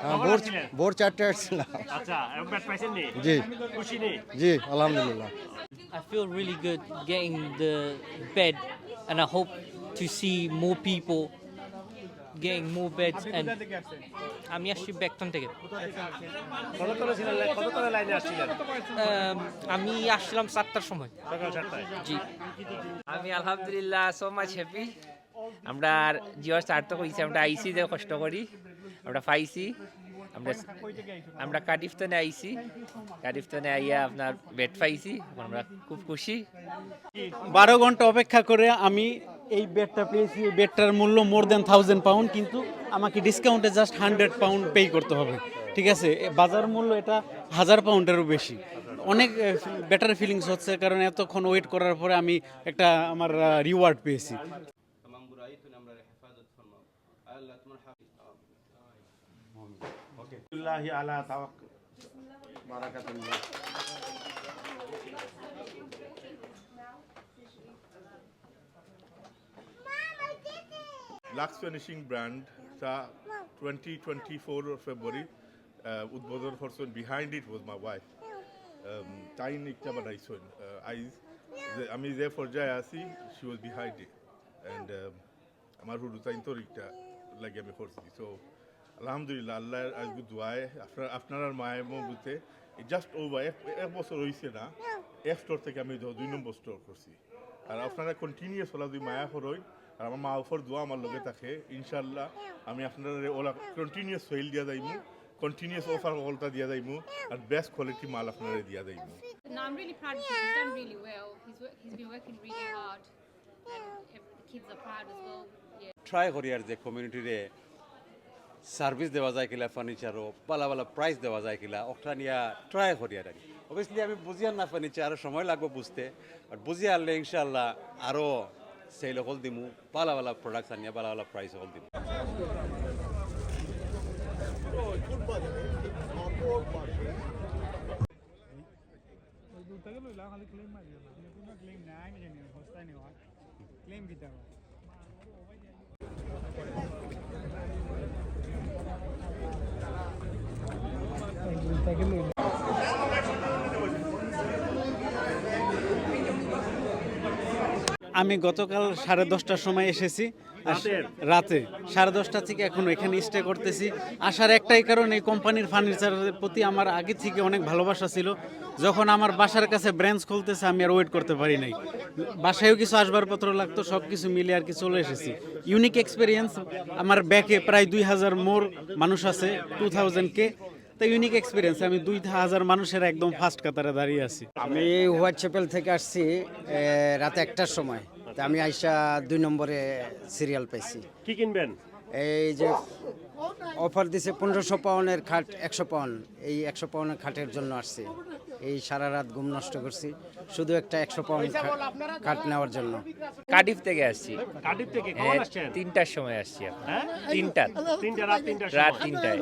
হ্যাঁ, কখন ভোর আসছিলেন? ভোর চারটে আসছিলাম। আচ্ছা জি। জি আলহামদুলিল্লাহ। I feel really good getting the bed, and I hope to see more people getting more beds. And আমি আসছি ব্যাকটন থেকে। কত করে ছিলেন লাই- কত করে লাইনে আসছিলেন? Um, আমি আসছিলাম সাতটার সময়। জি। আমি আলহামদুলিল্লাহ সো মাচ হ্যাপি আমরা জিওর সার্থক হয়েছি আমরা আইসি যে কষ্ট করি। আমরা পাইছি আমরা আমরা কাটিফতনে আইসি কাটিফতনে আইয়া আপনার বেড পাইছি আমরা খুব খুশি। বারো ঘণ্টা অপেক্ষা করে আমি এই বেডটা পেয়েছি। এই বেডটার মূল্য মোর দেন থাউজেন্ড পাউন্ড কিন্তু আমাকে ডিসকাউন্টে জাস্ট হান্ড্রেড পাউন্ড পে করতে হবে। ঠিক আছে? বাজার মূল্য এটা হাজার পাউন্ডেরও বেশি। অনেক বেটার ফিলিংস হচ্ছে, কারণ এতক্ষণ ওয়েট করার পরে আমি একটা আমার রিওয়ার্ড পেয়েছি। লাক্স ফিনিশিং ব্র্যান্ড তা টোয়েন্টি টোয়েন্টি ফোর ফেব্রুয়ারি উদ্বোধন করছেন behind it was my wife তাই একটা বানাইছেন আইজ আমি যে পর্যায়ে আছি she was behind it and আমার হুডু তাইন তো একটা লাগে আমি করছি। সো আলহামদুলিল্লাহ আল্লাহ আজকে দোয়ায়। আপনার আপনার মায়ের মবুতে জাস্ট ওভার এক বছর হয়েছে না এক স্টোর থেকে আমি দুই নম্বর স্টোর করছি। আর আপনারা কন্টিনিউয়াস ওলা দুই মায়া করই আর আমার মা ওফর দোয়া আমার লগে থাকে ইনশাল্লাহ আমি আপনারা ওলা কন্টিনিউয়াস সেল দিয়া যাইমু কন্টিনিউয়াস অফার ওলটা দিয়া যাইমু আর বেস্ট কোয়ালিটি মাল আপনারা দিয়া যাইমু। No, I'm really proud of him. He's done really well. He's, he's been working really hard. And the kids are proud as well. Yeah. Try করি আর যে কমিউনিটিরে service দেওয়া যায় কিলা ফার্নিচারও পালা পালা প্রাইস দেওয়া যায় কিলা ওটা নিয়ে ট্রাই করি আর কি অবভিয়াসলি আমি বুঝিয়ার না ফার্নিচার আরও সময় লাগবে বুঝতে। বাট বুঝিয়ে আনলে ইনশাল্লাহ আরও সেই সকল দিমু, পালা পালা প্রোডাক্টস আনিয়া পালা পালা প্রাইস সকল দিমু। আমি গতকাল সাড়ে দশটার সময় এসেছি রাতে। সাড়ে দশটা থেকে এখন এখানে স্টে করতেছি। আসার একটাই কারণ এই কোম্পানির ফার্নিচারের প্রতি আমার আগে থেকে অনেক ভালোবাসা ছিল। যখন আমার বাসার কাছে ব্রাঞ্চ খুলতেছে আমি আর ওয়েট করতে পারি নাই। বাসায়ও কিছু আসবাবপত্র লাগতো সব কিছু মিলে আর কি চলে এসেছি। ইউনিক এক্সপিরিয়েন্স আমার ব্যাকে প্রায় দুই হাজার মোর মানুষ আছে টু থাউজেন্ড কে তো ইউনিক এক্সপিরিয়েন্স আমি দুই হাজার মানুষের একদম ফার্স্ট কাতারে দাঁড়িয়ে আছি। আমি হোয়াইট চ্যাপেল থেকে আসছি রাতে একটার সময়। তা আমি আইসা দুই নম্বরে সিরিয়াল পাইছি। কি কিনবেন? এই যে অফার দিছে পনেরোশো পাউন্ডের খাট একশো পাউন্ড। এই একশো পাউন্ডের খাটের জন্য আসছি। এই সারা রাত ঘুম নষ্ট করছি। শুধু একটা একশো পাউন্ড খাট নেওয়ার জন্য। কাটিফ থেকে আসছি। কার্ডিফ থেকে কখন হ্যাঁ, আসছেন? তিনটার সময় আসছি। হ্যাঁ? তিনটা রাত তিনটায়।